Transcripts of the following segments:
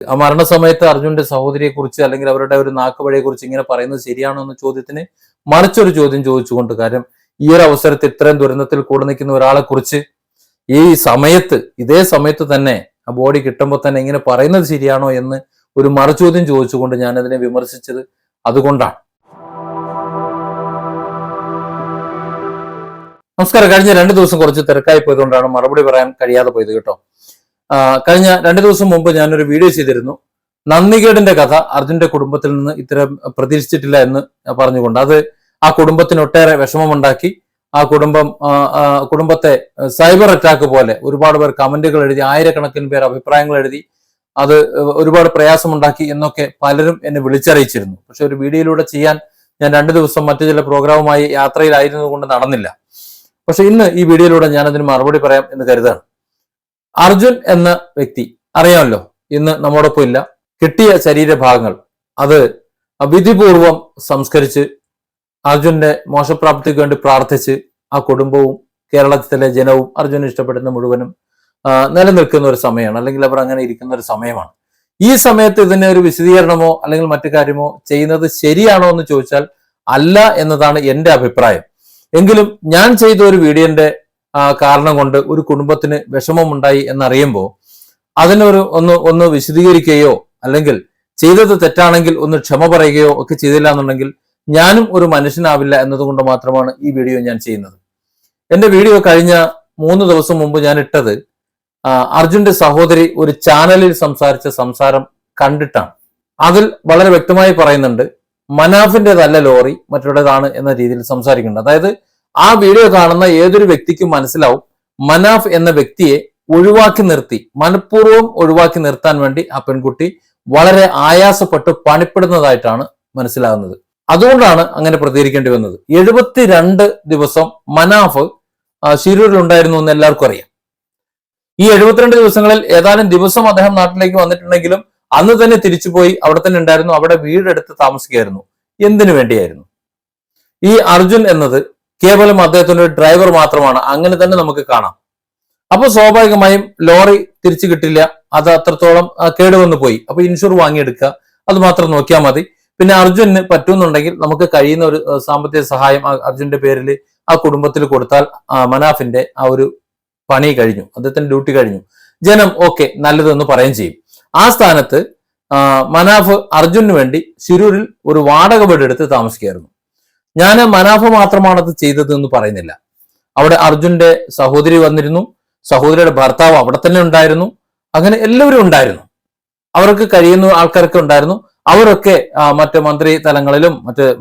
ആ മരണസമയത്ത് അർജുന്റെ സഹോദരിയെ കുറിച്ച് അല്ലെങ്കിൽ അവരുടെ ഒരു നാക്കുപഴയെ കുറിച്ച് ഇങ്ങനെ പറയുന്നത് ശരിയാണോ എന്ന ചോദ്യത്തിന് മറിച്ചൊരു ചോദ്യം ചോദിച്ചുകൊണ്ട് കാര്യം ഈ ഒരു അവസരത്തിൽ ഇത്രയും ദുരന്തത്തിൽ കൂടെ നിൽക്കുന്ന ഒരാളെ കുറിച്ച് ഈ സമയത്ത് ഇതേ സമയത്ത് തന്നെ ആ ബോഡി കിട്ടുമ്പോൾ തന്നെ ഇങ്ങനെ പറയുന്നത് ശരിയാണോ എന്ന് ഒരു മറുചോദ്യം ചോദിച്ചുകൊണ്ട് ഞാൻ അതിനെ വിമർശിച്ചത് അതുകൊണ്ടാണ്. നമസ്കാരം. കഴിഞ്ഞ രണ്ട് ദിവസം കുറച്ച് തിരക്കായി പോയതുകൊണ്ടാണ് മറുപടി പറയാൻ കഴിയാതെ പോയത് കേട്ടോ. കഴിഞ്ഞ രണ്ടു ദിവസം മുമ്പ് ഞാനൊരു വീഡിയോ ചെയ്തിരുന്നു. നന്ദികേടിന്റെ കഥ അർജുന്റെ കുടുംബത്തിൽ നിന്ന് ഇത്തരം പ്രതീക്ഷിച്ചിട്ടില്ല എന്ന് പറഞ്ഞുകൊണ്ട് അത് ആ കുടുംബത്തിന് ഒട്ടേറെ വിഷമമുണ്ടാക്കി. ആ കുടുംബം കുടുംബത്തെ സൈബർ അറ്റാക്ക് പോലെ ഒരുപാട് പേർ കമന്റുകൾ എഴുതി ആയിരക്കണക്കിന് പേർ അഭിപ്രായങ്ങൾ എഴുതി അത് ഒരുപാട് പ്രയാസമുണ്ടാക്കി എന്നൊക്കെ പലരും എന്നെ വിളിച്ചറിയിച്ചിരുന്നു. പക്ഷെ ഒരു വീഡിയോയിലൂടെ ചെയ്യാൻ ഞാൻ രണ്ടു ദിവസം മറ്റു ചില പ്രോഗ്രാമുമായി യാത്രയിലായിരുന്നു കൊണ്ട് നടന്നില്ല. പക്ഷെ ഇന്ന് ഈ വീഡിയോയിലൂടെ ഞാൻ അതിന് മറുപടി പറയാം എന്ന് കരുതാണ് അർജുൻ എന്ന വ്യക്തി. അറിയാമല്ലോ ഇന്ന് നമ്മോടൊപ്പം ഇല്ല കിട്ടിയ ശരീരഭാഗങ്ങൾ. അത് വിധിപൂർവം സംസ്കരിച്ച് അർജുന്റെ മോശപ്രാപ്തിക്ക് വേണ്ടി പ്രാർത്ഥിച്ച് ആ കുടുംബവും കേരളത്തിലെ ജനവും അർജുനെ ഇഷ്ടപ്പെടുന്ന മുഴുവനും നിലനിൽക്കുന്ന ഒരു സമയമാണ്. അല്ലെങ്കിൽ അവർ അങ്ങനെ ഇരിക്കുന്ന ഒരു സമയമാണ്. ഈ സമയത്ത് ഇതിന് ഒരു വിശദീകരണമോ അല്ലെങ്കിൽ മറ്റു കാര്യമോ ചെയ്യുന്നത് ശരിയാണോ എന്ന് ചോദിച്ചാൽ അല്ല എന്നതാണ് എന്റെ അഭിപ്രായം. എങ്കിലും ഞാൻ ചെയ്ത ഒരു വീഡിയോന്റെ കാരണം കൊണ്ട് ഒരു കുടുംബത്തിന് വിഷമമുണ്ടായി എന്നറിയുമ്പോൾ അതിനൊരു ഒന്ന് ഒന്ന് വിശദീകരിക്കുകയോ അല്ലെങ്കിൽ ചെയ്തത് തെറ്റാണെങ്കിൽ ഒന്ന് ക്ഷമ പറയുകയോ ഒക്കെ ചെയ്തില്ല എന്നുണ്ടെങ്കിൽ ഞാനും ഒരു മനുഷ്യനാവില്ല എന്നതുകൊണ്ട് മാത്രമാണ് ഈ വീഡിയോ ഞാൻ ചെയ്യുന്നത്. എന്റെ വീഡിയോ കഴിഞ്ഞ മൂന്ന് ദിവസം മുമ്പ് ഞാൻ ഇട്ടത് അർജുന്റെ സഹോദരി ഒരു ചാനലിൽ സംസാരിച്ച സംസാരം കണ്ടിട്ടാണ്. അതിൽ വളരെ വ്യക്തമായി പറയുന്നുണ്ട് മനാഫിന്റേതല്ല ലോറി മറ്റുള്ളതാണ് എന്ന രീതിയിൽ സംസാരിക്കുന്നുണ്ട്. അതായത് ആ വീഡിയോ കാണുന്ന ഏതൊരു വ്യക്തിക്കും മനസ്സിലാവും. മനാഫ് എന്ന വ്യക്തിയെ ഒഴിവാക്കി നിർത്തി മനഃപൂർവം ഒഴിവാക്കി നിർത്താൻ വേണ്ടി ആ പെൺകുട്ടി വളരെ ആയാസപ്പെട്ട് പണിപ്പെടുന്നതായിട്ടാണ് മനസ്സിലാകുന്നത്. അതുകൊണ്ടാണ് അങ്ങനെ പ്രതികരിക്കേണ്ടി വന്നത്. എഴുപത്തിരണ്ട് ദിവസം മനാഫ് ശിരൂരിലുണ്ടായിരുന്നു എന്ന് എല്ലാവർക്കും അറിയാം. ഈ എഴുപത്തിരണ്ട് ദിവസങ്ങളിൽ ഏതാനും ദിവസം അദ്ദേഹം നാട്ടിലേക്ക് വന്നിട്ടുണ്ടെങ്കിലും അന്ന് തന്നെ തിരിച്ചുപോയി അവിടെ തന്നെ ഉണ്ടായിരുന്നു അവിടെ വീടെടുത്ത് താമസിക്കുകയായിരുന്നു. എന്തിനു വേണ്ടിയായിരുന്നു? ഈ അർജുൻ എന്നത് കേവലം അദ്ദേഹത്തിന്റെ ഡ്രൈവർ മാത്രമാണ്. അങ്ങനെ തന്നെ നമുക്ക് കാണാം. അപ്പൊ സ്വാഭാവികമായും ലോറി തിരിച്ചു കിട്ടില്ല. അത് അത്രത്തോളം കേടുവന്നു പോയി. അപ്പൊ ഇൻഷുർ വാങ്ങിയെടുക്കുക. അത് മാത്രം നോക്കിയാൽ മതി. പിന്നെ അർജുന് പറ്റുന്നുണ്ടെങ്കിൽ നമുക്ക് കഴിയുന്ന ഒരു സാമ്പത്തിക സഹായം അർജുന്റെ പേരിൽ ആ കുടുംബത്തിൽ കൊടുത്താൽ മനാഫിന്റെ ആ ഒരു പണി കഴിഞ്ഞു. അദ്ദേഹത്തിന്റെ ഡ്യൂട്ടി കഴിഞ്ഞു. ജനം ഓക്കെ നല്ലതെന്ന് പറയുകയും ചെയ്യും. ആ സ്ഥാനത്ത് മനാഫ് അർജുനു വേണ്ടി ശിരൂരിൽ ഒരു വാടക വീട് എടുത്ത് താമസിക്കുകയായിരുന്നു. ഞാൻ മനാഫ മാത്രമാണ് അത് ചെയ്തത് എന്ന് പറയുന്നില്ല. അവിടെ അർജുന്റെ സഹോദരി വന്നിരുന്നു. സഹോദരിയുടെ ഭർത്താവ് അവിടെ തന്നെ ഉണ്ടായിരുന്നു. അങ്ങനെ എല്ലാവരും ഉണ്ടായിരുന്നു. അവർക്ക് കഴിയുന്ന ആൾക്കാരൊക്കെ ഉണ്ടായിരുന്നു. അവരൊക്കെ മറ്റു മന്ത്രി തലങ്ങളിലും മറ്റ്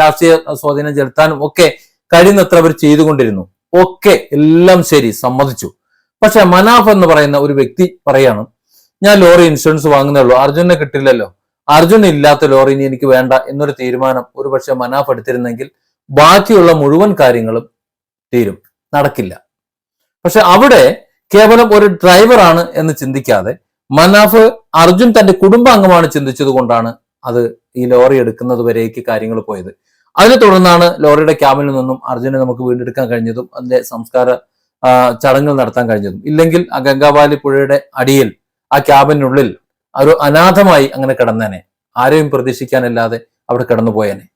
രാഷ്ട്രീയ സ്വാധീനം ചെലുത്താനും ഒക്കെ കഴിയുന്നത്ര അവർ ചെയ്തുകൊണ്ടിരുന്നു. ഒക്കെ എല്ലാം ശരി സമ്മതിച്ചു. പക്ഷെ മനാഫ് എന്ന് പറയുന്ന ഒരു വ്യക്തി പറയാണ് ഞാൻ ലോറി ഇൻഷുറൻസ് വാങ്ങുന്നേ ഉള്ളൂ. അർജുനെ കിട്ടില്ലല്ലോ. അർജുൻ ഇല്ലാത്ത ലോറി ഇനി എനിക്ക് വേണ്ട എന്നൊരു തീരുമാനം ഒരുപക്ഷെ മനാഫ് എടുത്തിരുന്നെങ്കിൽ ബാക്കിയുള്ള മുഴുവൻ കാര്യങ്ങളും തീരും. നടക്കില്ല. പക്ഷെ അവിടെ കേവലം ഒരു ഡ്രൈവറാണ് എന്ന് ചിന്തിക്കാതെ മനാഫ് അർജുൻ തന്റെ കുടുംബാംഗമാണ് ചിന്തിച്ചത് കൊണ്ടാണ് അത് ഈ ലോറി എടുക്കുന്നത് വരേക്ക് കാര്യങ്ങൾ പോയത്. അതിനെ തുടർന്നാണ് ലോറിയുടെ ക്യാമ്പിൽ നിന്നും അർജുനെ നമുക്ക് വീണ്ടെടുക്കാൻ കഴിഞ്ഞതും അതിന്റെ സംസ്കാര ചടങ്ങുകൾ നടത്താൻ കഴിഞ്ഞതും. ഇല്ലെങ്കിൽ ആ ഗംഗാവാലി പുഴയുടെ അടിയിൽ ആ ക്യാബിനുള്ളിൽ ഒരു അനാഥമായി അങ്ങനെ കിടന്നേനെ. ആരെയും പ്രതീക്ഷിക്കാനല്ലാതെ അവിടെ കിടന്നുപോയേനെ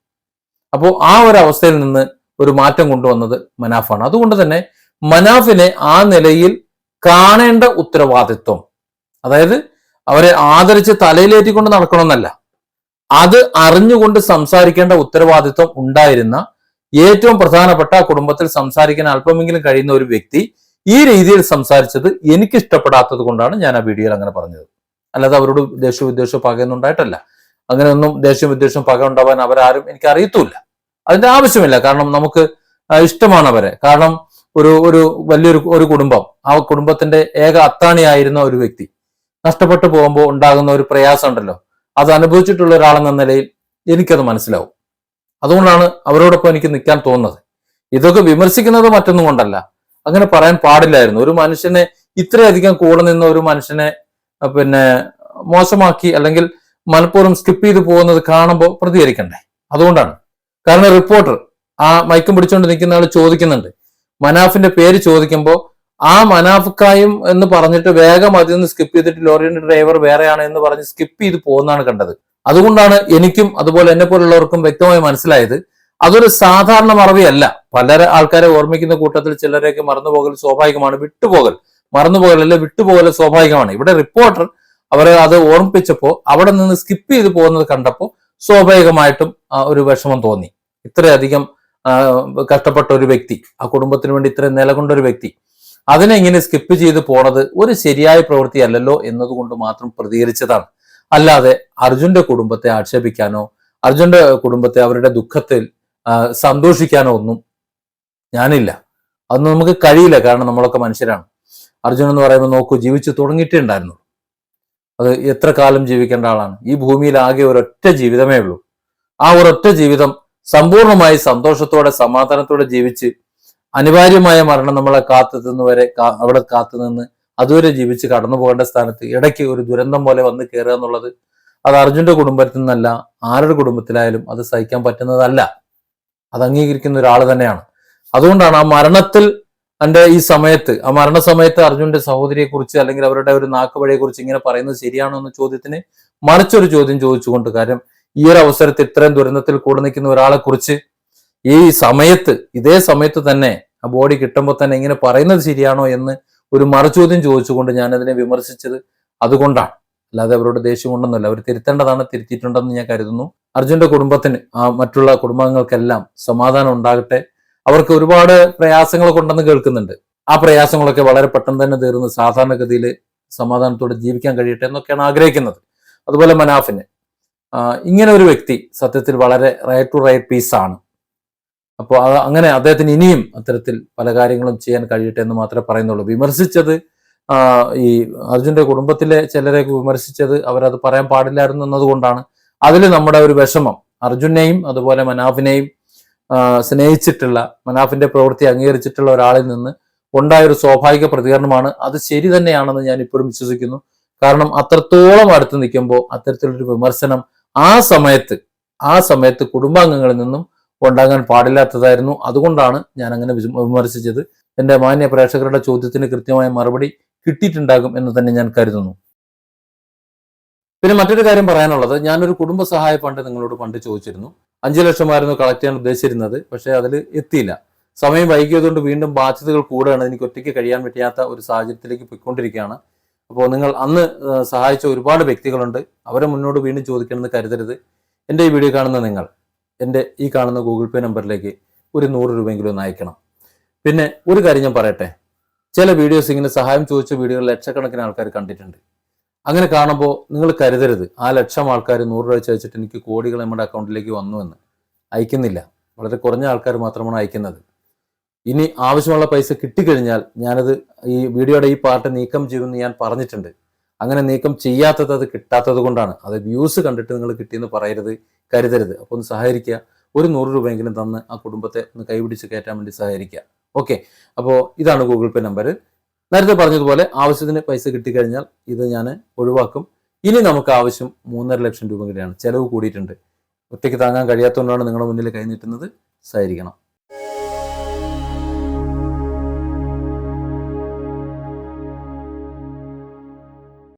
അപ്പോൾ ആ ഒരു അവസ്ഥയിൽ നിന്ന് ഒരു മാറ്റം കൊണ്ടുവന്നത് മനാഫാണ്. അതുകൊണ്ട് തന്നെ മനാഫിനെ ആ നിലയിൽ കാണേണ്ട ഉത്തരവാദിത്വം അതായത് അവരെ ആദരിച്ച് തലയിലേറ്റിക്കൊണ്ട് നടക്കണമെന്നല്ല അത് അറിഞ്ഞുകൊണ്ട് സംസാരിക്കേണ്ട ഉത്തരവാദിത്വം ഉണ്ടായിരുന്ന ഏറ്റവും പ്രധാനപ്പെട്ട കുടുംബത്തിൽ സംസാരിക്കാൻ അല്പമെങ്കിലും കഴിയുന്ന ഒരു വ്യക്തി ഈ രീതിയിൽ സംസാരിച്ചത് എനിക്ക് ഇഷ്ടപ്പെടാത്തത് കൊണ്ടാണ് ഞാൻ ആ വീഡിയോയിൽ അങ്ങനെ പറഞ്ഞത്. അല്ലാതെ അവരോട് ദേഷ്യ വിദ്വേഷം പകയൊന്നും ഉണ്ടായിട്ടല്ല. അങ്ങനെയൊന്നും ദേഷ്യം വിദ്വേഷം പക ഉണ്ടാവാൻ അവരാരും എനിക്ക് അറിയത്തുമില്ല അതിന്റെ ആവശ്യമില്ല. കാരണം നമുക്ക് ഇഷ്ടമാണ് അവരെ കാരണം ഒരു ഒരു വലിയൊരു ഒരു കുടുംബം ആ കുടുംബത്തിന്റെ ഏക അത്താണിയായിരുന്ന ഒരു വ്യക്തി. നഷ്ടപ്പെട്ടു പോകുമ്പോൾ ഉണ്ടാകുന്ന ഒരു പ്രയാസം ഉണ്ടല്ലോ അത് അനുഭവിച്ചിട്ടുള്ള ഒരാളെന്ന നിലയിൽ എനിക്കത് മനസ്സിലാവും. അതുകൊണ്ടാണ് അവരോടൊപ്പം എനിക്ക് നിൽക്കാൻ തോന്നുന്നത്. ഇതൊക്കെ വിമർശിക്കുന്നത് മറ്റൊന്നും കൊണ്ടല്ല. അങ്ങനെ പറയാൻ പാടില്ലായിരുന്നു. ഒരു മനുഷ്യനെ ഇത്രയധികം കൂടെ നിന്ന ഒരു മനുഷ്യനെ പിന്നെ മോശമാക്കി അല്ലെങ്കിൽ മനഃപൂർവം സ്കിപ്പ് ചെയ്ത് പോകുന്നത് കാണുമ്പോൾ പ്രതികരിക്കണ്ടേ? അതുകൊണ്ടാണ്. കാരണം റിപ്പോർട്ടർ ആ മയക്കം പിടിച്ചുകൊണ്ട് നിൽക്കുന്ന ആൾ ചോദിക്കുന്നുണ്ട്. മനാഫിന്റെ പേര് ചോദിക്കുമ്പോൾ ആ മനാഫ്ക്കായും എന്ന് പറഞ്ഞിട്ട് വേഗം അതിൽ നിന്ന് സ്കിപ്പ് ചെയ്തിട്ട് ലോറിയുടെ ഡ്രൈവർ വേറെയാണ് എന്ന് പറഞ്ഞ് സ്കിപ്പ് ചെയ്ത് പോകുന്നതാണ് കണ്ടത്. അതുകൊണ്ടാണ് എനിക്കും അതുപോലെ എന്നെ പോലുള്ളവർക്കും വ്യക്തമായി മനസ്സിലായത്. അതൊരു സാധാരണ മറവിയല്ല. പലരെ ആൾക്കാരെ ഓർമ്മിക്കുന്ന കൂട്ടത്തിൽ ചിലരെയൊക്കെ മറന്നുപോകൽ സ്വാഭാവികമാണ്. വിട്ടുപോകൽ. മറന്നുപോകലല്ല വിട്ടുപോകൽ സ്വാഭാവികമാണ്. ഇവിടെ റിപ്പോർട്ടർ അവരെ അത് ഓർമ്മിപ്പിച്ചപ്പോൾ അവിടെ നിന്ന് സ്കിപ്പ് ചെയ്ത് പോകുന്നത് കണ്ടപ്പോൾ സ്വാഭാവികമായിട്ടും ഒരു വിഷമം തോന്നി. ഇത്രയധികം കഷ്ടപ്പെട്ട ഒരു വ്യക്തി ആ കുടുംബത്തിന് വേണ്ടി ഇത്രയും നിലകൊണ്ട ഒരു വ്യക്തി അതിനെ ഇങ്ങനെ സ്കിപ്പ് ചെയ്ത് പോണത് ഒരു ശരിയായ പ്രവൃത്തി അല്ലല്ലോ എന്നതുകൊണ്ട് മാത്രം പ്രതികരിച്ചതാണ്. അല്ലാതെ അർജുന്റെ കുടുംബത്തെ ആക്ഷേപിക്കാനോ അർജുന്റെ കുടുംബത്തെ അവരുടെ ദുഃഖത്തിൽ സന്തോഷിക്കാനോ ഒന്നും ഞാനില്ല. അതൊന്നും നമുക്ക് കഴിയില്ല കാരണം നമ്മളൊക്കെ മനുഷ്യരാണ്. അർജുൻ എന്ന് പറയുമ്പോൾ നോക്കൂ ജീവിച്ചു തുടങ്ങിയിട്ടേ ഉണ്ടായിരുന്നു അത് എത്ര കാലം ജീവിക്കേണ്ട ആളാണ്. ഈ ഭൂമിയിൽ ആകെ ഒരൊറ്റ ജീവിതമേ ഉള്ളൂ. ആ ഒരൊറ്റ ജീവിതം സമ്പൂർണമായി സന്തോഷത്തോടെ സമാധാനത്തോടെ ജീവിച്ച് അനിവാര്യമായ മരണം നമ്മളെ കാത്തു വരെ അവിടെ കാത്തു നിന്ന് അതുവരെ ജീവിച്ച് കടന്നു പോകേണ്ട സ്ഥാനത്ത് ഇടയ്ക്ക് ഒരു ദുരന്തം പോലെ വന്ന് കയറുക എന്നുള്ളത് അത് അർജുന്റെ കുടുംബത്തിൽ നിന്നല്ല ആരുടെ കുടുംബത്തിലായാലും അത് സഹിക്കാൻ പറ്റുന്നതല്ല. അത് അംഗീകരിക്കുന്ന ഒരാൾ തന്നെയാണ്. അതുകൊണ്ടാണ് ആ മരണത്തിൽ എന്റെ ഈ സമയത്ത് ആ മരണ സമയത്ത് അർജുന്റെ സഹോദരിയെ കുറിച്ച് അല്ലെങ്കിൽ അവരുടെ ഒരു നാക്കുപഴയെ കുറിച്ച് ഇങ്ങനെ പറയുന്നത് ശരിയാണോ എന്ന ചോദ്യത്തിന് മറിച്ചൊരു ചോദ്യം ചോദിച്ചുകൊണ്ട് കാര്യം ഈ ഒരു അവസരത്തിൽ ഇത്രയും ദുരന്തത്തിൽ കൂടെ നിൽക്കുന്ന ഒരാളെ കുറിച്ച് ഈ സമയത്ത് ഇതേ സമയത്ത് തന്നെ ആ ബോഡി കിട്ടുമ്പോൾ തന്നെ ഇങ്ങനെ പറയുന്നത് ശരിയാണോ എന്ന് ഒരു മറുചോദ്യം ചോദിച്ചുകൊണ്ട് ഞാൻ അതിനെ വിമർശിച്ചത് അതുകൊണ്ടാണ്. അല്ലാതെ അവരോട് ദേഷ്യം കൊണ്ടൊന്നുമല്ല. അവർ തിരുത്തേണ്ടതാണ് തിരുത്തിയിട്ടുണ്ടെന്ന് ഞാൻ കരുതുന്നു. അർജുന്റെ കുടുംബത്തിന് ആ മറ്റുള്ള കുടുംബങ്ങൾക്കെല്ലാം സമാധാനം ഉണ്ടാകട്ടെ. അവർക്ക് ഒരുപാട് പ്രയാസങ്ങളൊക്കെ ഉണ്ടെന്ന് കേൾക്കുന്നുണ്ട്. ആ പ്രയാസങ്ങളൊക്കെ വളരെ പെട്ടെന്ന് തന്നെ തീർന്ന് സാധാരണഗതിയിൽ സമാധാനത്തോടെ ജീവിക്കാൻ കഴിയട്ടെ എന്നൊക്കെയാണ് ആഗ്രഹിക്കുന്നത്. അതുപോലെ മനാഫിന്. ഇങ്ങനെ ഒരു വ്യക്തി സത്യത്തിൽ വളരെ റൈറ്റ് ടു റൈറ്റ് പീസ് ആണ്. അപ്പോൾ അങ്ങനെ അദ്ദേഹത്തിന് ഇനിയും അത്തരത്തിൽ പല കാര്യങ്ങളും ചെയ്യാൻ കഴിയട്ടെ എന്ന് മാത്രമേ പറയുന്നുള്ളൂ. വിമർശിച്ചത് ഈ അർജുന്റെ കുടുംബത്തിലെ ചിലരെയൊക്കെ വിമർശിച്ചത് അവരത് പറയാൻ പാടില്ലായിരുന്നു എന്നതുകൊണ്ടാണ്. അതിൽ നമ്മുടെ ഒരു വിഷമം അർജുനെയും അതുപോലെ മനാഫിനെയും സ്നേഹിച്ചിട്ടുള്ള മനാഫിന്റെ പ്രവൃത്തി അംഗീകരിച്ചിട്ടുള്ള ഒരാളിൽ നിന്ന് ഉണ്ടായ ഒരു സ്വാഭാവിക പ്രതികരണമാണ്. അത് ശരി തന്നെയാണെന്ന് ഞാൻ ഇപ്പോഴും വിശ്വസിക്കുന്നു. കാരണം അത്രത്തോളം അടുത്ത് നിൽക്കുമ്പോൾ അത്തരത്തിലൊരു വിമർശനം ആ സമയത്ത് ആ സമയത്ത് കുടുംബാംഗങ്ങളിൽ നിന്നും ഉണ്ടാകാൻ പാടില്ലാത്തതായിരുന്നു. അതുകൊണ്ടാണ് ഞാൻ അങ്ങനെ വിമ- വിമർശിച്ചത്. എന്റെ മാന്യ പ്രേക്ഷകരുടെ ചോദ്യത്തിന് കൃത്യമായ മറുപടി കിട്ടിയിട്ടുണ്ടാകും എന്ന് തന്നെ ഞാൻ കരുതുന്നു. പിന്നെ മറ്റൊരു കാര്യം പറയാനുള്ളത് ഞാനൊരു കുടുംബ സഹായ ഫണ്ട് നിങ്ങളോട് പണ്ട് ചോദിച്ചിരുന്നു. അഞ്ചു ലക്ഷമായിരുന്നു കളക്ട് ചെയ്യാൻ ഉദ്ദേശിച്ചിരുന്നത്. പക്ഷേ അതിൽ എത്തിയില്ല. സമയം വൈകിയതുകൊണ്ട് വീണ്ടും ബാധ്യതകൾ കൂടുകയാണ്. എനിക്ക് ഒറ്റയ്ക്ക് കഴിയാൻ പറ്റാത്ത ഒരു സാഹചര്യത്തിലേക്ക് പോയിക്കൊണ്ടിരിക്കുകയാണ്. അപ്പോൾ നിങ്ങൾ അന്ന് സഹായിച്ച ഒരുപാട് വ്യക്തികളുണ്ട്. അവരെ മുന്നോട്ട് വീണ്ടും ചോദിക്കണമെന്ന് കരുതരുത്. എന്റെ ഈ വീഡിയോ കാണുന്ന നിങ്ങൾ എന്റെ ഈ കാണുന്ന ഗൂഗിൾ പേ നമ്പറിലേക്ക് ഒരു നൂറ് രൂപയെങ്കിലും ഒന്ന് അയക്കണം. പിന്നെ ഒരു കാര്യം ഞാൻ പറയട്ടെ. ചില വീഡിയോസ് ഇങ്ങനെ സഹായം ചോദിച്ച വീഡിയോകൾ ലക്ഷക്കണക്കിന് ആൾക്കാർ കണ്ടിട്ടുണ്ട്. അങ്ങനെ കാണുമ്പോൾ നിങ്ങൾ കരുതരുത്. ആ ലക്ഷം ആൾക്കാർ നൂറ് രൂപ വെച്ച് അയച്ചിട്ട് എനിക്ക് കോടികൾ നമ്മുടെ അക്കൗണ്ടിലേക്ക് വന്നു എന്ന്. അയക്കുന്നില്ല. വളരെ കുറഞ്ഞ ആൾക്കാർ മാത്രമാണ് അയക്കുന്നത്. ഇനി ആവശ്യമുള്ള പൈസ കിട്ടിക്കഴിഞ്ഞാൽ ഞാനത് ഈ വീഡിയോയുടെ ഈ പാർട്ട് നീക്കം ചെയ്യുമെന്ന് ഞാൻ പറഞ്ഞിട്ടുണ്ട്. അങ്ങനെ നീക്കം ചെയ്യാത്തത് അത് കിട്ടാത്തത് കൊണ്ടാണ്. അത് വ്യൂസ് കണ്ടിട്ട് നിങ്ങൾ കിട്ടിയെന്ന് പറയരുത് കരുതരുത്. അപ്പോൾ ഒന്ന് സഹകരിക്കുക. ഒരു നൂറ് രൂപയെങ്കിലും തന്ന് ആ കുടുംബത്തെ ഒന്ന് കൈപിടിച്ച് കയറ്റാൻ വേണ്ടി സഹകരിക്കുക. ഓക്കെ. അപ്പോൾ ഇതാണ് ഗൂഗിൾ പേ നമ്പർ നേരത്തെ പറഞ്ഞതുപോലെ ആവശ്യത്തിന് പൈസ കിട്ടിക്കഴിഞ്ഞാൽ ഇത് ഞാൻ ഒഴിവാക്കും. ഇനി നമുക്ക് ആവശ്യം മൂന്നര ലക്ഷം രൂപ കൂടിയാണ്. ചെലവ് കൂടിയിട്ടുണ്ട്. ഒറ്റയ്ക്ക് താങ്ങാൻ കഴിയാത്തതുകൊണ്ടാണ് നിങ്ങളുടെ മുന്നിൽ കൈ നീട്ടുന്നത്. സഹകരിക്കണം.